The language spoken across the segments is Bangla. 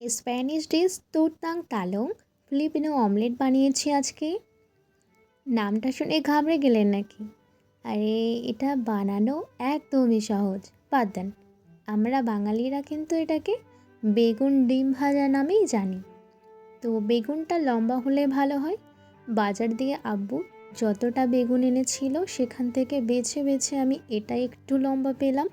Spanish dish tortang talong, Filipino omelette বানিয়েছি আজকে। নামটা শুনে ঘাবড়ে গেলেন নাকি? আরে, এটা বানানো একদমই সহজ। বাদ দেন, আমরা বাঙালিরা কিন্তু এটাকে বেগুন ডিম ভাজা নামেই জানি। তো বেগুনটা লম্বা হলে ভালো হয়। বাজার দিয়ে আব্বু যতটা বেগুন এনেছিল সেখান থেকে বেছে বেছে আমি এটা একটু লম্বা পেলাম।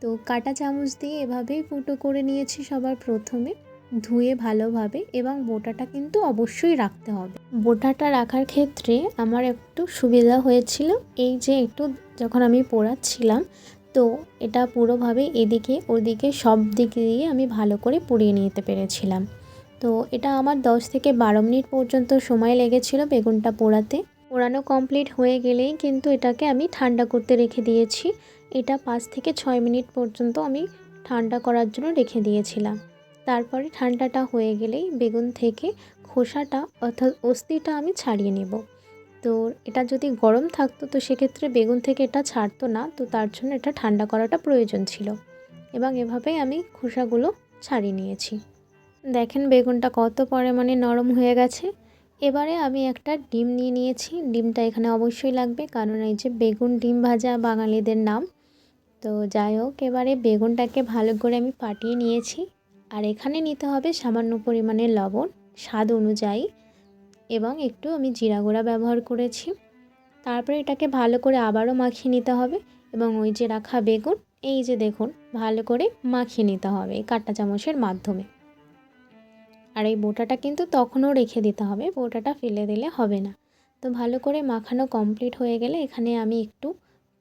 তো কাটা চামচ দিয়ে এভাবেই ফুটো করে নিয়েছি সবার প্রথমে। ধুয়ে ভালোভাবে এবং বোটাটা কিন্তু অবশ্যই রাখতে হবে। বোটাটা রাখার ক্ষেত্রে আমার একটু সুবিধা হয়েছিল। এই যে একটু যখন আমি পোড়াচ্ছিলাম, তো এটা পুরোভাবে এদিকে ওদিকে সব দিক দিয়ে আমি ভালো করে পুড়িয়ে নিতে পেরেছিলাম। তো এটা আমার দশ থেকে বারো মিনিট পর্যন্ত সময় লেগেছিল বেগুনটা পোড়াতে। পোড়ানো কমপ্লিট হয়ে গেলেই কিন্তু এটাকে আমি ঠান্ডা করতে রেখে দিয়েছি। এটা পাঁচ থেকে ছয় মিনিট পর্যন্ত আমি ঠান্ডা করার জন্য রেখে দিয়েছিলাম। তারপরে ঠান্ডাটা হয়ে গেলেই বেগুন থেকে খোসাটা অর্থাৎ অস্থিটা আমি ছাড়িয়ে নেব। তো এটা যদি গরম থাকতো তো সেক্ষেত্রে বেগুন থেকে এটা ছাড়তো না, তো তার জন্য এটা ঠান্ডা করাটা প্রয়োজন ছিল। এবং এভাবেই আমি খোসাগুলো ছাড়িয়ে নিয়েছি। দেখেন বেগুনটা কত পরিমাণে নরম হয়ে গেছে। এবারে আমি একটা ডিম নিয়ে নিয়েছি। ডিমটা এখানে অবশ্যই লাগবে, কারণ এই যে বেগুন ডিম ভাজা বাঙালিদের নাম। তো যাই হোক, এবারে বেগুনটাকে ভালো করে আমি ফাটিয়ে নিয়েছি। আর এখানে নিতে হবে সামান্য পরিমাণে লবণ, স্বাদ অনুযায়ী এবং একটু আমি জিরা গুঁড়া ব্যবহার করেছি। তারপরে এটাকে ভালো করে আবারও মাখিয়ে নিতে হবে এবং ওই যে রাখা বেগুন, এই যে দেখুন, ভালো করে মাখিয়ে নিতে হবে এই কাঁটা চামচের মাধ্যমে। আর এই বোটাটা কিন্তু তখনও রেখে দিতে হবে, বোটাটা ফেলে দিলে হবে না। তো ভালো করে মাখানো কমপ্লিট হয়ে গেলে এখানে আমি একটু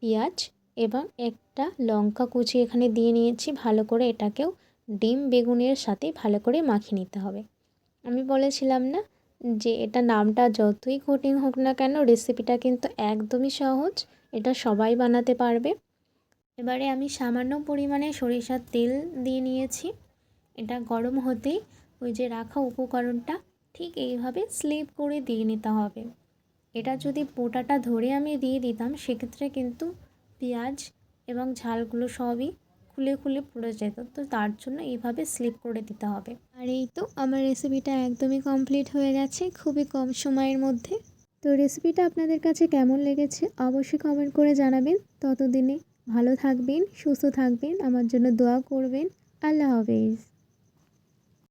পেঁয়াজ এবং একটা লঙ্কা কুচি এখানে দিয়ে নিয়েছি, ভালো করে এটাকেও ডিম বেগুনের সাথে ভালো করে মাখিয়ে নিতে হবে। আমি বলেছিলাম না যে এটা নামটা যতই কঠিন হোক না কেন রেসিপিটা কিন্তু একদমই সহজ, এটা সবাই বানাতে পারবে। এবারে আমি সামান্য পরিমাণে সরিষার তেল দিয়ে নিয়েছি। এটা গরম হতেই ওই যে রাখা উপকরণটা ঠিক এইভাবে স্লিপ করে দিয়ে নিতে হবে। এটা যদি পোটাটা ধরে আমি দিয়ে দিতাম, সেক্ষেত্রে কিন্তু পেঁয়াজ এবং ঝালগুলো সবই খুলে খুলে পড়ে যেত তো তার জন্য এইভাবে স্লিপ করে দিতে হবে। আর এই তো আমার রেসিপিটা একদমই কমপ্লিট হয়ে গেছে খুবই কম সময়ের মধ্যে। তো রেসিপিটা আপনাদের কাছে কেমন লেগেছে অবশ্যই কমেন্ট করে জানাবেন। ততদিনে ভালো থাকবেন, সুস্থ থাকবেন, আমার জন্য দোয়া করবেন। আল্লাহ হাফেজ।